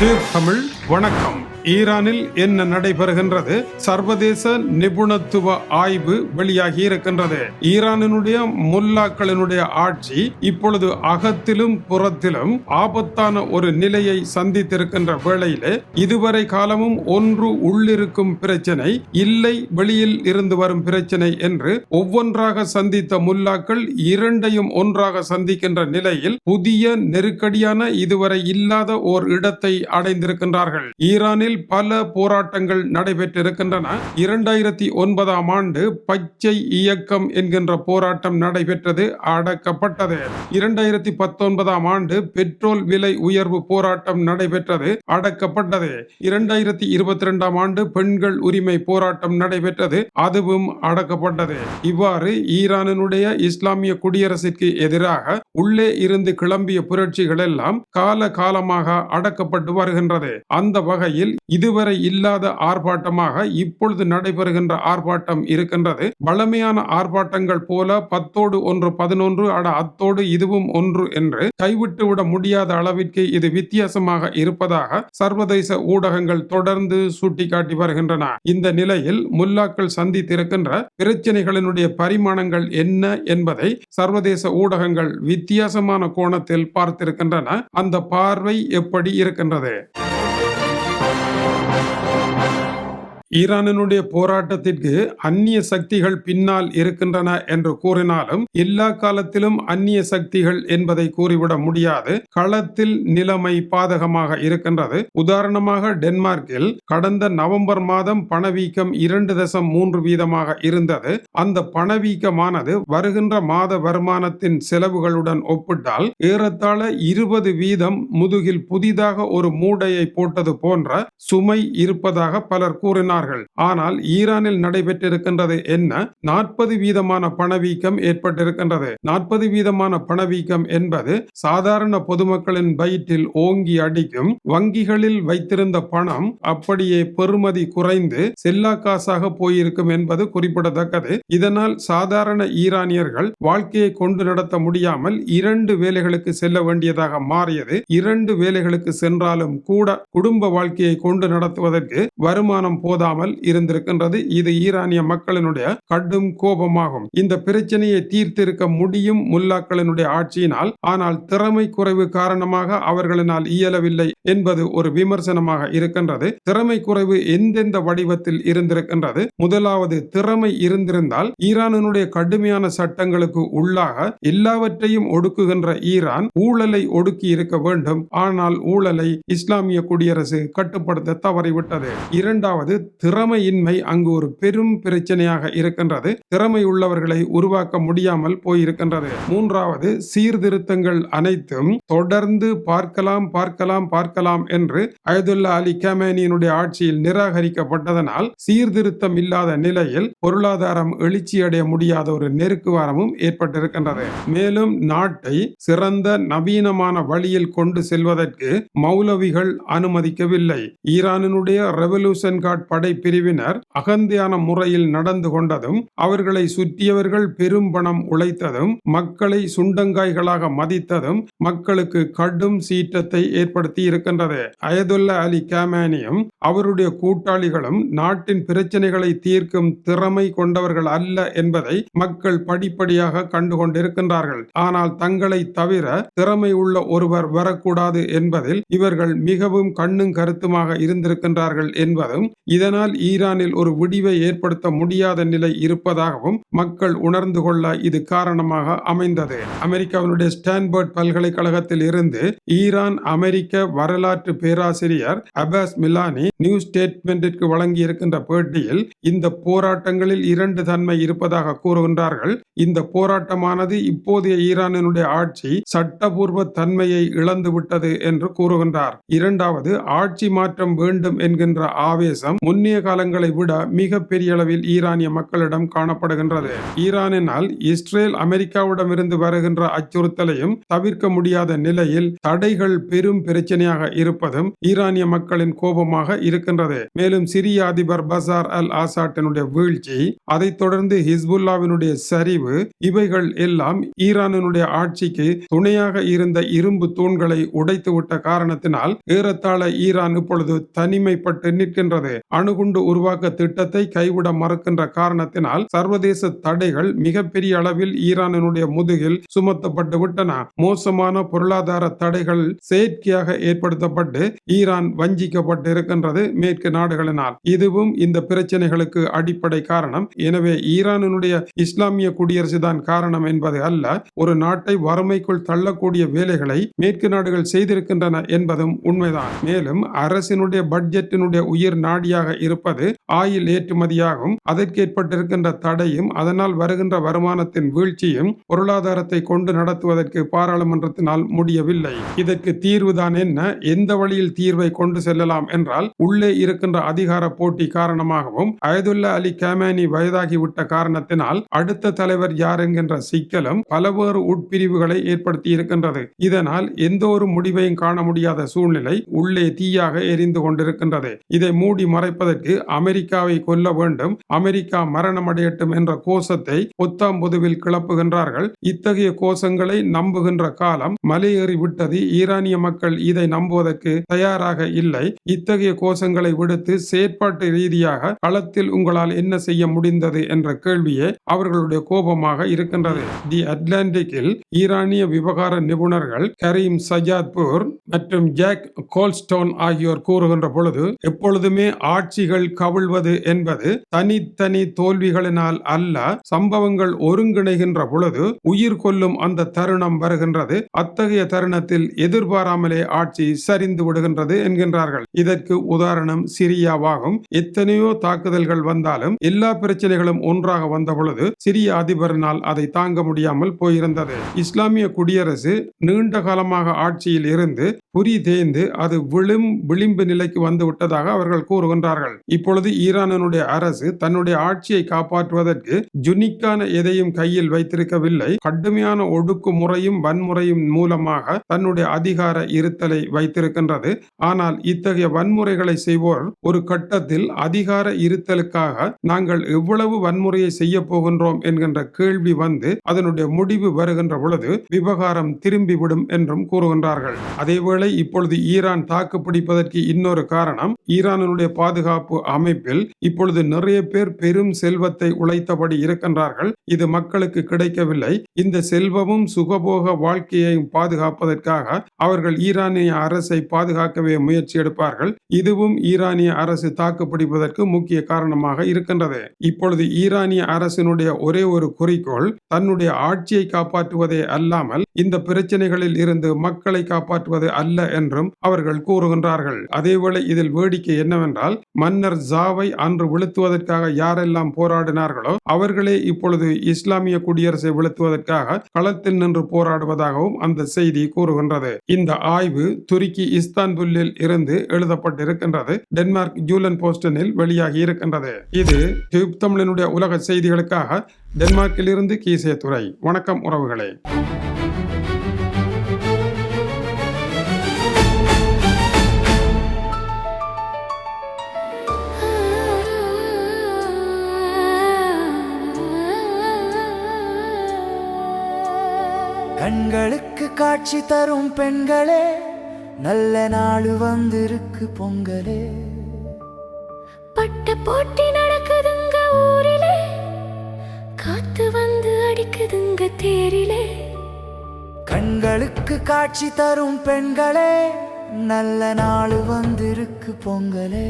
தீர்த்தமிழ் வணக்கம். ஈரானில் என்ன நடைபெறுகின்றது? சர்வதேச நிபுணத்துவ ஆய்வு வெளியாகி இருக்கின்றது. ஈரானினுடைய முல்லாக்களினுடைய ஆட்சி இப்பொழுது அகத்திலும் புறத்திலும் ஆபத்தான ஒரு நிலையை சந்தித்திருக்கின்ற வேளையிலே இதுவரை காலமும் ஒன்று உள்ளிருக்கும் பிரச்சனை இல்லை வெளியில் இருந்து வரும் பிரச்சனை என்று ஒவ்வொன்றாக சந்தித்த முல்லாக்கள் இரண்டையும் ஒன்றாக சந்திக்கின்ற நிலையில் புதிய நெருக்கடியான இதுவரை இல்லாத ஓர் இடத்தை அடைந்திருக்கின்றார்கள். போராட்டங்கள் ஈரானில் பல போராட்டங்கள் நடைபெற்றிருக்கின்றன. இரண்டாயிரத்தி ஒன்பதாம் ஆண்டு பச்சை இயக்கம் என்கின்ற போராட்டம் நடைபெற்றது அடக்கப்பட்டது. இரண்டாயிரத்தி பத்தொன்பதாம் ஆண்டு பெட்ரோல் விலை உயர்வு போராட்டம் நடைபெற்றது அடக்கப்பட்டது. இரண்டாயிரத்தி இருபத்தி ரெண்டாம் ஆண்டு பெண்கள் உரிமை போராட்டம் நடைபெற்றது அதுவும் அடக்கப்பட்டது. இவ்வாறு ஈரானினுடைய இஸ்லாமிய குடியரசிற்கு எதிராக உள்ளே இருந்து கிளம்பிய புரட்சிகள் எல்லாம் கால காலமாக அடக்கப்பட்டு வருகின்றது. அந்த வகையில் இதுவரை இல்லாத ஆர்ப்பாட்டமாக இப்பொழுது நடைபெறுகின்ற ஆர்ப்பாட்டம் இருக்கின்றது. பழமையான ஆர்ப்பாட்டங்கள் போல பத்தோடு ஒன்று பதினொன்று அட அத்தோடு இதுவும் ஒன்று என்று கைவிட்டு விட முடியாத அளவிற்கு இது வித்தியாசமாக இருப்பதாக சர்வதேச ஊடகங்கள் தொடர்ந்து சுட்டிக்காட்டி வருகின்றன. இந்த நிலையில் முல்லாக்கள் சந்தித்திருக்கின்ற பிரச்சனைகளினுடைய பரிமாணங்கள் என்ன என்பதை சர்வதேச ஊடகங்கள் வித்தியாசமான கோணத்தில் பார்த்திருக்கின்றன. அந்த பார்வை எப்படி இருக்கின்றது? ஈரானினுடைய போராட்டத்திற்கு அந்நிய சக்திகள் பின்னால் இருக்கின்றன என்று கூறினாலும் எல்லா காலத்திலும் அந்நிய சக்திகள் என்பதை கூறிவிட முடியாது. களத்தில் நிலைமை பாதகமாக இருக்கின்றது. உதாரணமாக டென்மார்க்கில் கடந்த நவம்பர் மாதம் பணவீக்கம் இரண்டு தசம் மூன்று வீதமாக இருந்தது. அந்த பணவீக்கமானது வருகின்ற மாத வருமானத்தின் செலவுகளுடன் ஒப்பிட்டால் ஏறத்தாழ இருபது வீதம் முதுகில் புதிதாக ஒரு மூடையை போட்டது போன்ற சுமை இருப்பதாக பலர் கூறினார் கூறினார்கள் ஆனால் ஈரானில் நடைபெற்றிருக்கின்றது என்ன? நாற்பது வீதமான பணவீக்கம் ஏற்பட்டிருக்கின்றது. நாற்பது வீதமான பணவீக்கம் என்பது சாதாரண பொதுமக்களின் வயிற்றில் ஓங்கி அடிக்கும் வங்கிகளில் வைத்திருந்த பணம் அப்படியே பெறுமதி குறைந்து செல்லா காசாக போயிருக்கும் என்பது குறிப்பிடத்தக்கது. இதனால் சாதாரண ஈரானியர்கள் வாழ்க்கையை கொண்டு நடத்த முடியாமல் இரண்டு வேலைகளுக்கு செல்ல வேண்டியதாக மாறியது. இரண்டு வேலைகளுக்கு சென்றாலும் கூட குடும்ப வாழ்க்கையை கொண்டு நடத்துவதற்கு வருமானம் போதா இல்லாமல் இருந்திருக்கின்றது. இது ஈரானிய மக்களினுடைய கடும் கோபமாகும். இந்த பிரச்சனையை தீர்த்திருக்க முடியும் முல்லாக்களினுடைய ஆட்சியினால். ஆனால் திறமை குறைவு காரணமாக அவர்களினால் இயலவில்லை என்பது ஒரு விமர்சனமாக இருக்கின்றது. திறமை குறைவு எந்தெந்த வடிவத்தில் இருந்திருக்கின்றது? முதலாவது திறமை இருந்திருந்தால் ஈரானினுடைய கடுமையான சட்டங்களுக்கு உள்ளாக எல்லாவற்றையும் ஒடுக்குகின்ற ஈரான் ஊழலை ஒடுக்கி இருக்க வேண்டும். ஆனால் ஊழலை இஸ்லாமிய குடியரசு கட்டுப்படுத்த தவறிவிட்டது. இரண்டாவது திறமையின்மை அங்கு ஒரு பெரும் பிரச்சனையாக இருக்கின்றது. திறமை உள்ளவர்களை உருவாக்க முடியாமல் போயிருக்கின்றது. மூன்றாவது சீர்திருத்தங்கள் அனைத்தும் தொடர்ந்து பார்க்கலாம் பார்க்கலாம் பார்க்கலாம் என்று அயதுல்லா அலி கேமேனியினுடைய ஆட்சியில் நிராகரிக்கப்பட்டதனால் சீர்திருத்தம் இல்லாத நிலையில் பொருளாதாரம் எழுச்சியடைய முடியாத ஒரு நெருக்குவாரமும் ஏற்பட்டிருக்கின்றது. மேலும் நாட்டை சிறந்த நவீனமான வழியில் கொண்டு செல்வதற்கு மௌலவிகள் அனுமதிக்கவில்லை. ஈரானினுடைய ரெவல்யூஷன் கார்டு படை பிரிவினர். அகந்தியான முறையில் நடந்து கொண்டதும் அவர்களை சுற்றியவர்கள் பெரும் பணம் உழைத்ததும் மக்களை சுண்டங்காய்களாக மதித்ததும் மக்களுக்கு கடும் சீற்றத்தை ஏற்படுத்தி இருக்கின்றது. அயதுல்லா அலி காமேனியும் அவருடைய கூட்டாளிகளும் நாட்டின் பிரச்சனைகளை தீர்க்கும் திறமை கொண்டவர்கள் அல்ல என்பதை மக்கள் படிப்படியாக கண்டுகொண்டிருக்கின்றார்கள். ஆனால் தங்களை தவிர திறமை உள்ள ஒருவர் வரக்கூடாது என்பதில் இவர்கள் மிகவும் கண்ணும் கருத்துமாக இருந்திருக்கின்றார்கள் என்பதும் இதனால் இதனால் ஈரானில் ஒரு விடிவை ஏற்படுத்த முடியாத நிலை இருப்பதாகவும் மக்கள் உணர்ந்து கொள்ள இது காரணமாக அமைந்தது. அமெரிக்காவினுடைய ஸ்டான்பர்ட் பல்கலைக்கழகத்தில் இருந்து ஈரான் அமெரிக்க வரலாற்று பேராசிரியர் அபாஸ் மிலானி நியூ ஸ்டேட்மெண்டிற்கு வழங்கியிருக்கின்ற பேட்டியில் இந்த போராட்டங்களில் இரண்டு தன்மை இருப்பதாக கூறுகின்றார்கள். இந்த போராட்டமானது இப்போதைய ஈரானினுடைய ஆட்சி சட்டபூர்வ தன்மையை இழந்து விட்டது என்று கூறுகின்றார். இரண்டாவது ஆட்சி மாற்றம் வேண்டும் என்கின்ற ஆவேசம் முன் முன்னைய காலங்களை விட மிக பெரிய அளவில் ஈரானிய மக்களிடம் காணப்படுகின்றது. ஈரானினால் இஸ்ரேல் அமெரிக்காவிடமிருந்து வருகின்ற அச்சுறுத்தலையும் தவிர்க்க முடியாத நிலையில் தடைகள் பெரும் பிரச்சனையாக இருப்பதும் ஈரானிய மக்களின் கோபமாக இருக்கின்றது. மேலும் சிரிய அதிபர் பசார் அல் ஆசாட்டினுடைய வீழ்ச்சி அதைத் தொடர்ந்து ஹிஸ்புல்லாவினுடைய சரிவு இவைகள் எல்லாம் ஈரானினுடைய ஆட்சிக்கு துணையாக இருந்த இரும்பு தூண்களை உடைத்துவிட்ட காரணத்தினால் ஏறத்தாழ ஈரான் இப்பொழுது தனிமைப்பட்டு நிற்கின்றது. அணு அணுகுண்டு உருவாக்க திட்டத்தை கைவிட மறுக்கின்ற காரணத்தினால் சர்வதேச தடைகள் மிகப்பெரிய அளவில் ஈரானினுடைய முதுகில் சுமத்தப்பட்டு விட்டன. மோசமான பொருளாதார தடைகள் செயற்கையாக ஏற்படுத்தப்பட்டு ஈரான் வஞ்சிக்கப்பட்டு இருக்கின்றது மேற்கு நாடுகளினால். இதுவும் இந்த பிரச்சனைகளுக்கு அடிப்படை காரணம். எனவே ஈரானினுடைய இஸ்லாமிய குடியரசு தான் காரணம் என்பது அல்ல. ஒரு நாட்டை வறுமைக்குள் தள்ளக்கூடிய வேலைகளை மேற்கு நாடுகள் செய்திருக்கின்றன என்பதும் உண்மைதான். மேலும் அரசினுடைய பட்ஜெட்டினுடைய உயிர் நாடியாக இருப்பது ஆயில் ஏற்றுமதியாகும். அதற்கு ஏற்பட்டிருக்கின்ற தடையும் அதனால் வருகின்ற வருமானத்தின் வீழ்ச்சியும் பொருளாதாரத்தை கொண்டு நடத்துவதற்கு பாராளுமன்றத்தினால் முடியவில்லை. இதற்கு தீர்வுதான் என்ன? எந்த வழியில் தீர்வை கொண்டு செல்லலாம் என்றால் உள்ளே இருக்கின்ற அதிகார போட்டி காரணமாகவும் அயதுல்லா அலி கேமேனி வயதாகிவிட்ட காரணத்தினால் அடுத்த தலைவர் யார் என்கின்ற சிக்கலும் பலவேறு உட்பிரிவுகளை ஏற்படுத்தி இருக்கின்றது. இதனால் எந்த ஒரு முடிவையும் காண முடியாத சூழ்நிலை உள்ளே தீயாக எரிந்து கொண்டிருக்கின்றது. இதை மூடி மறைப்பதற்கு அமெரிக்காவை கொல்ல வேண்டும் அமெரிக்கா மரணம் அடையட்டும் என்ற கோஷத்தை பொத்தாம் பொதுவில் கிளப்புகின்றார்கள். இத்தகைய கோஷங்களை நம்புகின்ற காலம் மலையேறி விட்டது. ஈரானிய மக்கள் இதை நம்புவதற்கு தயாராக இல்லை. இத்தகைய கோஷங்களை விடுத்து செயற்பாட்டு ரீதியாக களத்தில் உங்களால் என்ன செய்ய முடிந்தது என்ற கேள்வியே அவர்களுடைய கோபமாக இருக்கின்றது. தி அட்லாண்டிக்கில் ஈரானிய விவகார நிபுணர்கள் கரீம் சஜாத்பூர் மற்றும் ஜாக் கோல்ஸ்டோன் ஆகியோர் கூறுகின்ற பொழுது எப்பொழுதுமே ஆட்சி ஆட்சிகள் கவிழ்வது என்பது தனித்தனி தோல்விகளினால் அல்ல சம்பவங்கள் ஒருங்கிணைகின்ற பொழுது உயிர் கொள்ளும் அந்த தருணம் வருகின்றது. அத்தகைய தருணத்தில் எதிர்பாராமலே ஆட்சி சரிந்து விடுகின்றது என்கின்றார்கள். இதற்கு உதாரணம் சிரியாவாகும். எத்தனையோ தாக்குதல்கள் வந்தாலும் எல்லா பிரச்சனைகளும் ஒன்றாக வந்த பொழுது சிரிய அதிபரினால் அதை தாங்க முடியாமல் போயிருந்தது. இஸ்லாமிய குடியரசு நீண்ட காலமாக ஆட்சியில் இருந்து புரி தேய்ந்து அது விழும் விளிம்பு நிலைக்கு வந்து விட்டதாக அவர்கள் கூறுகின்றார்கள். இப்பொழுது ஈரானினுடைய அரசு தன்னுடைய ஆட்சியை காப்பாற்றுவதற்கு ஜுனிக்கான எதையும் கையில் வைத்திருக்கவில்லை. கடுமையான ஒடுக்குமுறையும் வன்முறையும் மூலமாக தன்னுடைய அதிகார இருத்தலை வைத்திருக்கின்றது. ஆனால் இத்தகைய வன்முறைகளை செய்வோர் ஒரு கட்டத்தில் அதிகார இருத்தலுக்காக நாங்கள் எவ்வளவு வன்முறையை செய்ய போகின்றோம் என்கின்ற கேள்வி வந்து அதனுடைய முடிவு வருகின்ற பொழுது விவகாரம் திரும்பிவிடும் என்றும் கூறுகின்றார்கள். அதேவேளை இப்பொழுது ஈரான் தாக்கு பிடிப்பதற்கு இன்னொரு காரணம் ஈரானுடைய பாதுகாப்பு பாதுகாப்பு அமைப்பில் இப்பொழுது நிறைய பேர் பெரும் செல்வத்தை உழைத்தபடி இருக்கின்றார்கள். இது மக்களுக்கு கிடைக்கவில்லை. இந்த செல்வமும் சுகபோக வாழ்க்கையையும் பாதுகாப்பதற்காக அவர்கள் ஈரானிய அரசை பாதுகாக்கவே முயற்சி எடுப்பார்கள். இதுவும் ஈரானிய அரசு தாக்குப்பிடிப்பதற்கு முக்கிய காரணமாக இருக்கின்றது. இப்பொழுது ஈரானிய அரசினுடைய ஒரே ஒரு குறிக்கோள் தன்னுடைய ஆட்சியை காப்பாற்றுவதே அல்லாமல் இந்த பிரச்சனைகளில் இருந்து மக்களை காப்பாற்றுவது அல்ல என்றும் அவர்கள் கூறுகின்றார்கள். அதேவேளை இதில் வேடிக்கை என்னவென்றால் மன்னர் ஜாவை அன்று வீழ்த்துவதற்காக யாரெல்லாம் போராடினார்களோ அவர்களே இப்பொழுது இஸ்லாமிய குடியரசை வீழ்த்துவதற்காக களத்தில் நின்று போராடுவதாகவும் அந்த செய்தி கூறுகின்றது. இந்த ஆய்வு துருக்கி இஸ்தான்புல்லில் இருந்து எழுதப்பட்டிருக்கின்றது. டென்மார்க் ஜூலன் போஸ்டனில் வெளியாகி இருக்கின்றது. இது டியூப் தமிழனுடைய உலக செய்திகளுக்காக டென்மார்க்கிலிருந்து கீசே துறை வணக்கம் உறவுகளே. கண்களுக்கு காட்சி தரும் பெண்களே நல்ல நாள் வந்திருக்கு பொங்கலே. பட்ட போட்டி நடக்குதுங்க ஊரிலே காத்து வந்து அடிக்குதுங்க தேரிலே. கண்களுக்கு காட்சி தரும் பெண்களே நல்ல நாள் வந்திருக்கு பொங்கலே.